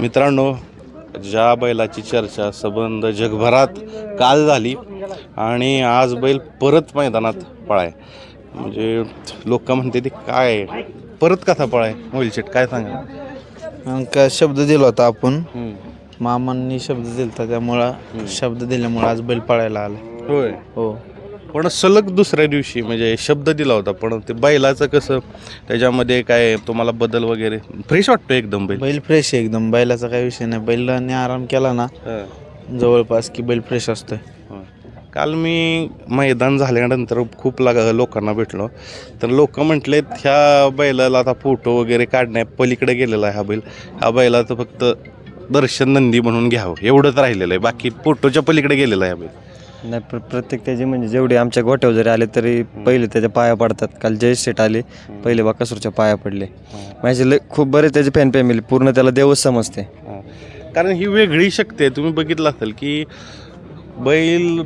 मित्रांनो ज्या बैलाची चर्चा संबंध जगभरात काल झाली आणि आज बैल परत मैदानात पळाय. म्हणजे लोक म्हणते ते काय? परत कथा पळाय. मोबाईल शेट काय सांगा का शब्द दिला होता आपण. मामांनी शब्द दिलता त्यामुळं शब्द दिल्यामुळं आज बैल पळायला आला होय. हो. पण सलग दुसऱ्या दिवशी म्हणजे शब्द दिला होता पण ते बैलाचं कसं त्याच्यामध्ये काय तुम्हाला बदल वगैरे? फ्रेश वाटतो एकदम बैल. बैल फ्रेश आहे एकदम. बैलाचा काही विषय नाही. बैलाने आराम केला ना जवळपास की बैल फ्रेश असतोय. होय. काल मी मैदान झाल्यानंतर खूप लाग लोकांना भेटलो. तर लोक म्हटलेत ह्या बैलाला आता फोटो वगैरे काढण्या पलीकडे गेलेला आहे हा बैल. हा बैलाचं फक्त दर्शन नंदी म्हणून घ्यावं. एवढंच राहिलेलं आहे. बाकी फोटोच्या पलीकडे गेलेला आहे हा बैल. नाही प्र प्रत्येक त्याचे म्हणजे जेवढे आमच्या गोठ्यावर जरी आले तरी पहिले त्याच्या पाया पडतात. काल जय शेट आले पहिले बाकासूरच्या पाया पडले. माझे लय खूप बरे त्याचे फॅन फॅमिली पूर्ण त्याला देवच समजते. कारण ही वेगळी शक्ती आहे. तुम्ही बघितलं असेल की बैल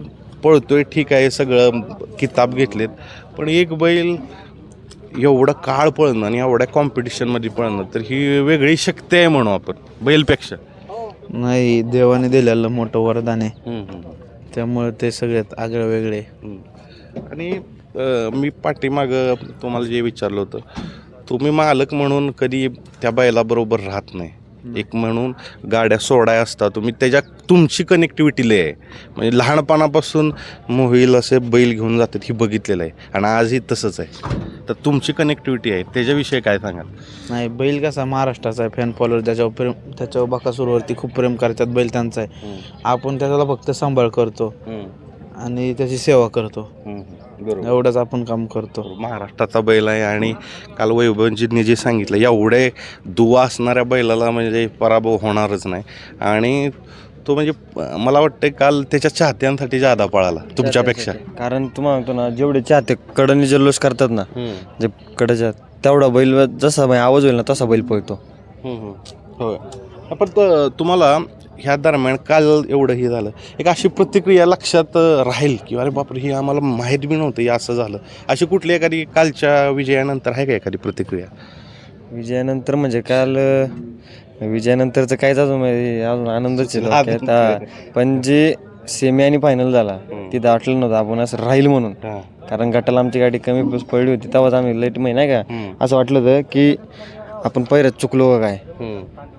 पळतोय ठीक आहे सगळं किताब घेतलेत. पण एक बैल एवढं काळ पळणं आणि एवढ्या कॉम्पिटिशनमध्ये पळणं तर ही वेगळी शक्ती आहे म्हणू आपण बैलपेक्षा. नाही देवाने दिलेलं मोठं वरदान आहे. त्यामुळे ते सगळ्यात आगळं वेगळे आणि अं, मी पाठीमागं तुम्हाला जे विचारलं होतं तुम्ही मालक म्हणून कधी त्या बैलाबरोबर राहत नाही. एक म्हणून गाड्या सोडाय असता तुम्ही त्याच्या तुमची कनेक्टिव्हिटी लय आहे. म्हणजे लहानपणापासून मोहील असे बैल घेऊन जातात ही बघितलेलं आहे. आणि आजही तसंच आहे. तर तुमची कनेक्टिव्हिटी आहे. त्याच्याविषयी काय सांगाल? नाही बैल कसा महाराष्ट्राचा आहे फॅन फॉलोअर त्याच्यावर प्रेम त्याच्यावर बाकासूरवरती खूप प्रेम करतात बैल त्यांचा आहे. आपण त्याला फक्त सांभाळ करतो आणि त्याची सेवा करतो. एवढंच आपण काम करतो. महाराष्ट्राचा बैल आहे आणि काल वैभवजींनी जे सांगितलं एवढे दुवा असणाऱ्या बैलाला म्हणजे पराभव होणारच नाही. आणि तो म्हणजे मला वाटतं काल त्याच्या चाहत्यांसाठी जादा पळाला तुमच्यापेक्षा. कारण तुम्हाला सांगतो ना जेवढे चाहते कडनी जल्लोष करतात ना जे कडच्या तेवढा बैल जसा म्हणजे आवाज होईल ना तसा बैल पळतो. होय. पण तुम्हाला ह्या दरम्यान काल एवढं हे झालं. एक अशी प्रतिक्रिया लक्षात राहील की अरे बापरे ही आम्हाला माहीत बी नव्हतं हे असं झालं. अशी कुठली एखादी कालच्या विजयानंतर आहे का एखादी प्रतिक्रिया? विजयानंतर म्हणजे काल विजयानंतरचं काहीच अजून म्हणजे अजून आनंदच आहे डोक्यात. हा. पण जे सेमी आणि फायनल झाला तिथं वाटलं नव्हतं आपण असं राहील म्हणून. कारण गटाला आमची गाडी कमी पडली होती तेव्हाच आम्ही लेट माही नाही का असं वाटलं होतं की आपण पहिल्याच चुकलो का काय.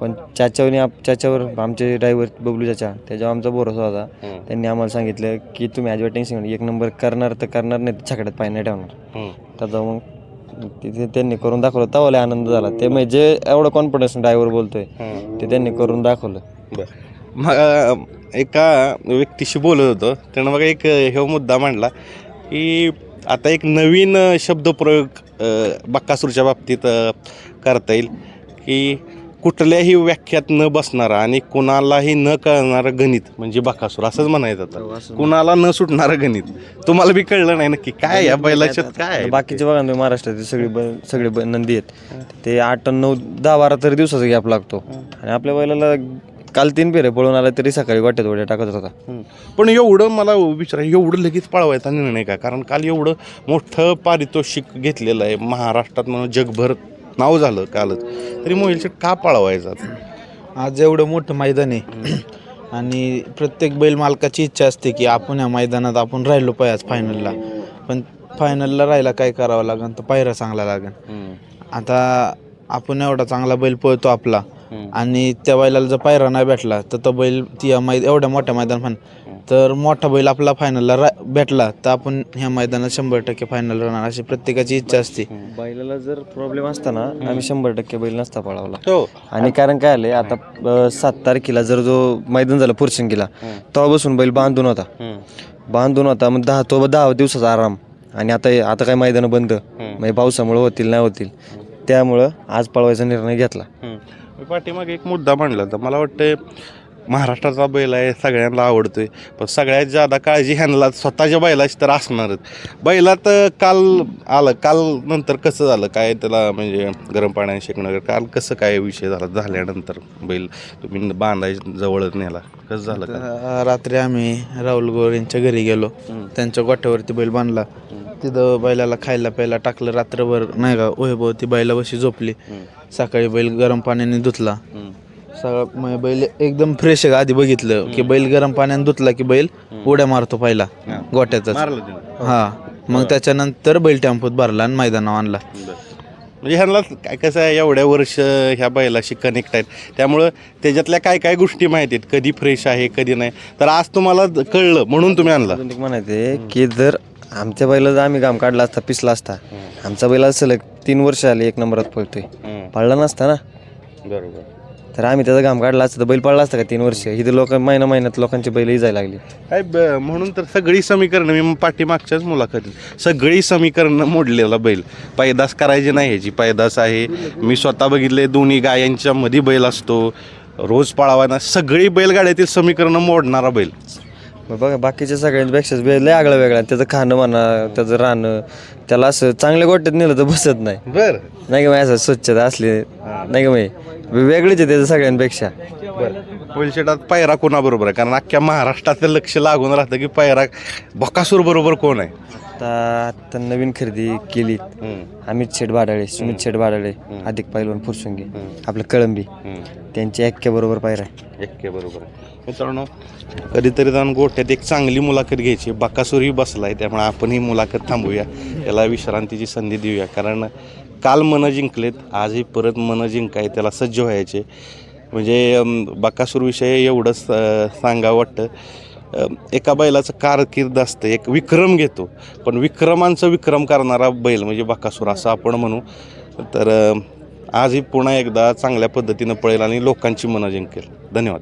पण चाच्यावरनी आप चाच्यावर आमचे ड्रायव्हर बबलू चाचा त्याच्यावर आमचा भरोसा होता. त्यांनी आम्हाला सांगितलं की तुम्ही नका. एक नंबर करणार तर करणार नाही तर छकड्यात पाय नाही ठेवणार. त्याचा मग. तिथे त्यांनी करून दाखवलं. तेव्हा लय आनंद झाला. ते म्हणजे जे एवढं कॉन्फिडन्स ड्रायव्हर बोलतोय ते त्यांनी करून दाखवलं. बरं. मग अं, एका व्यक्तीशी बोलत होतो. त्यानं मग एक हे मुद्दा मांडला की आता एक नवीन अं, शब्दप्रयोग अं, बक्कासूरच्या बाबतीत अं, करता येईल. की कुठल्याही व्याख्यात न बसणारा आणि कुणालाही न कळणारं गणित म्हणजे बकासूर असंच म्हणायचं आता. कुणाला न सुटणारं गणित. तुम्हाला बी कळलं नाही नक्की. काय या बैलाच्यात काय? बाकीचे बघा ना महाराष्ट्रातील सगळे बैल सगळे बैल नंदी आहेत. ते आठ नऊ दहा बारा तरी दिवसाचा गॅप लागतो. आणि आपल्या बैलाला काल तीन फेरे पळून आला तरी सकाळी वाटेत वड्या टाकत होता. हं. पण एवढं मला विचारा एवढं लगेच पळवायचा निर्णय का? कारण काल एवढं मोठं पारितोषिक घेतलेलं आहे महाराष्ट्रात म्हणून जगभर. नाव झालं कालच. तरी मोहिल शेट का पळवायचा? आज एवढं मोठं मैदान आहे. आणि प्रत्येक बैल मालकाची इच्छा असते की आपण या मैदानात आपण राहिलो पाहिजे आज फायनलला पण फायनलला राहायला काय करावं लागेल तर पायरा चांगला लागेल आता आपण एवढा चांगला बैल पळतो आपला. आणि त्या बैलाला जर पायरा नाही भेटला तर तो बैल ती या मै एवढ्या मोठ्या मैदान पण. तर मोठा बैल आपला फायनलला रा भेटला तर आपण ह्या मैदानात शंभर टक्के फायनल राहणार अशी प्रत्येकाची इच्छा असते. बैलाला जर प्रॉब्लेम असता ना आम्ही शंभर टक्के बैल नसता पळावला. हो. आणि कारण काय आलंय आता सात तारखेला जर जो मैदान झालं फुरसंगीला तेव्हा बसून बैल बांधून होता. बांधून होता मग दहा तो दहा दिवसाचा आराम. आणि आता आता काय मैदान बंद. म्हणजे पावसामुळे होतील नाही होतील. त्यामुळं आज पळवायचा निर्णय घेतला. मी पाठीमागे एक मुद्दा मांडला तर मला वाटतं महाराष्ट्राचा बैल आहे सगळ्यांना आवडतोय. पण सगळ्यात जादा काळजी ह्यांना स्वतःच्या बैलाची तर असणारच. बैलात काल आलं काल नंतर कसं झालं? काय त्याला म्हणजे गरम पाण्याने शेकणं काल कसं काय विषय झाला? झाल्यानंतर बैल तुम्ही बांधाय जवळच नेला. कसं झालं? रात्री आम्ही राहुल गोर यांच्या घरी गेलो. त्यांच्या गोठ्यावरती बैल बांधला. तिथं बैलाला खायला प्यायला टाकलं रात्रभर नाही का वैभव ती बैला बशी झोपली सकाळी बैल गरम पाण्याने धुतला. सगळं म- बैल एकदम फ्रेश आहे का? आधी बघितलं की बैल गरम पाण्याने धुतला की बैल उड्या मारतो पहिला मारलं त्यानं. हा. मग त्याच्यानंतर बैल टेम्पोत भरला आणि मैदानावर आणला. म्हणजे ह्यांना काय कसं आहे एवढ्या वर्ष ह्या बैलाशी कनेक्ट आहेत. त्यामुळं त्याच्यातल्या काय काय गोष्टी माहिती आहेत? कधी फ्रेश आहे कधी नाही? तर आज तुम्हाला कळलं म्हणून तुम्ही आणला. म्हणायचे की जर आमच्या बैला जर आम्ही घाम काढला असता पिसला असता. आमचा बैल सलग तीन वर्ष आले एक नंबरात पळतोय. पळला नसता ना. बरोबर. तर आम्ही त्याचा घाम काढला असता तर बैल पळला असता का तीन वर्ष? इथे लोक महिना महिन्यात लोकांची बैल जायला लागली. काय ब- म्हणून तर सगळी समीकरणं मी पाठीमागच्याच मुलाखतीत सगळी समीकरणं मोडलेला बैल. पैदास करायची नाही ह्याची. पैदास आहे. मी स्वतः बघितले दोन्ही गायांच्या मध्ये बैल असतो. रोज पळावाना सगळी बैलगाड्यातील समीकरणं मोडणारा बैल. मग बघा बाकीच्या सगळ्यांपेक्षा बैल लय आगळा वेगळा त्याचं खाणं म्हणा त्याचं राहणं त्याला असं चांगल्या गोट्यात नेलं तर बसत नाही. बर. नाही का असं स्वच्छता असली नाही का माहिती वेगळीच आहे त्याचं सगळ्यांपेक्षा. होलशेटात पायरा कोणाबरोबर आहे? कारण अख्ख्या महाराष्ट्राचं लक्ष लागून राहतं की पायरा बकासूर बरोबर कोण आहे? आता आता नवीन खरेदी केली. अमित शेठ बाडाळे सुमित शेठ बाडाळे अधिक पैलवान फुरसुंगी आपलं कळंबी त्यांची एक्क्या बरोबर पायरा आहे. एक्के बरोबर. आहे मित्रांनो कधीतरी जाऊन गोठ्यात एक चांगली मुलाखत घ्यायची. बकासूरही बसलाय त्यामुळे आपण ही मुलाखत थांबूया. त्याला विश्रांतीची संधी देऊया. कारण काल मनं जिंकलेत आजही परत मनं जिंकाय त्याला सज्ज व्हायचे. म्हणजे बकासूरविषयी एवढंच सांगावं वाटतं. एका बैलाचं कारकीर्द असतं एक विक्रम घेतो. पण विक्रमांचं विक्रम करणारा बैल म्हणजे बकासूर असं आपण म्हणू. तर आजही पुन्हा एकदा चांगल्या पद्धतीनं पळेल आणि लोकांची मनं जिंकेल धन्यवाद.